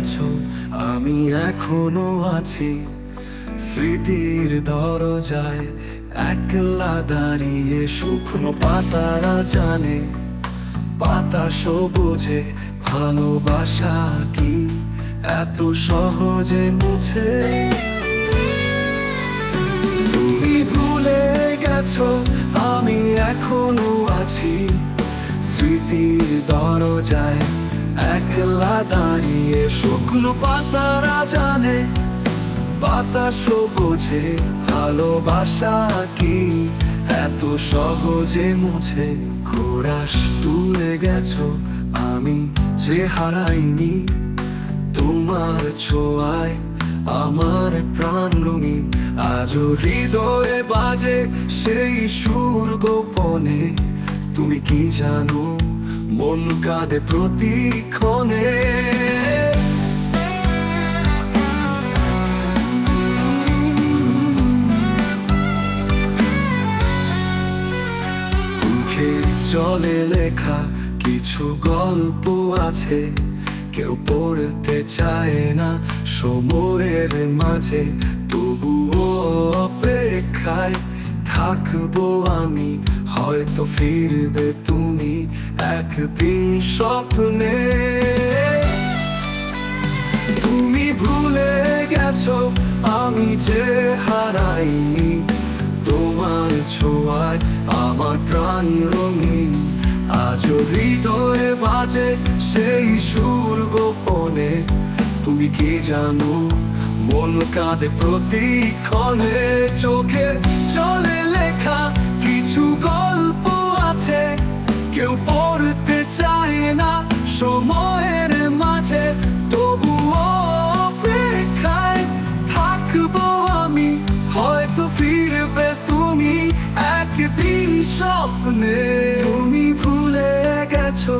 গেছো, আমি এখনও আছি। স্মৃতির দরজায় একলা দাঁড়িয়ে শুকনো পাতারা জানে। পাতা সবুজে, ভালোবাসা কি এত সহজে মুছে? তুমি ভুলে গেছো, আমি এখনও আছি। স্মৃতির দরজায় একলা দাঁড়িয়ে শুকনো পাতারা জানে বাতাস বোঝে, ভালোবাসা কি? এত সহজে মুছে খোরাস তুলে গেছো আমি যে হারাইনি। তোমার ছোঁয়ায় আমার প্রাণ রঙিন, আজও হৃদয়ে বাজে সেই সুর গোপনে। তুমি কি জানো? মন কাঁদে প্রতিক্ষণে। জলে লেখা কিছু গল্প আছে। কেউ পড়তে চায় না সময়ের মাঝে, তবুও অপেক্ষায়। থাকব আমি, হয়তো ফিরবে তুমি একদিন স্বপ্নে। তুমি ভুলে গেছো আমি যে হারাইনি, তোমার ছোঁয়ায় আমার প্রাণ রঙিন। আজ হৃদয়ে বাজে সেই সুর গোপনে। তুমি কি জানো, মন কাঁদে প্রতিক্ষণে চোখে চলে গল্প আছে, কেউ পড়তে চায় না সময়ের মাঝে। তবুও অপেক্ষায় থাকব আমি, হয়তো ফিরবে তুমি একদিন স্বপ্নে। তুমি ভুলে গেছো,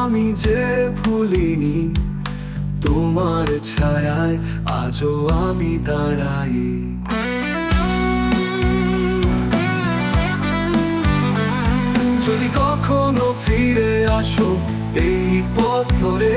আমি যে ভুলিনি, তোমার ছায়ায় আজও আমি দাঁড়াই। আসো এই পথ ধরে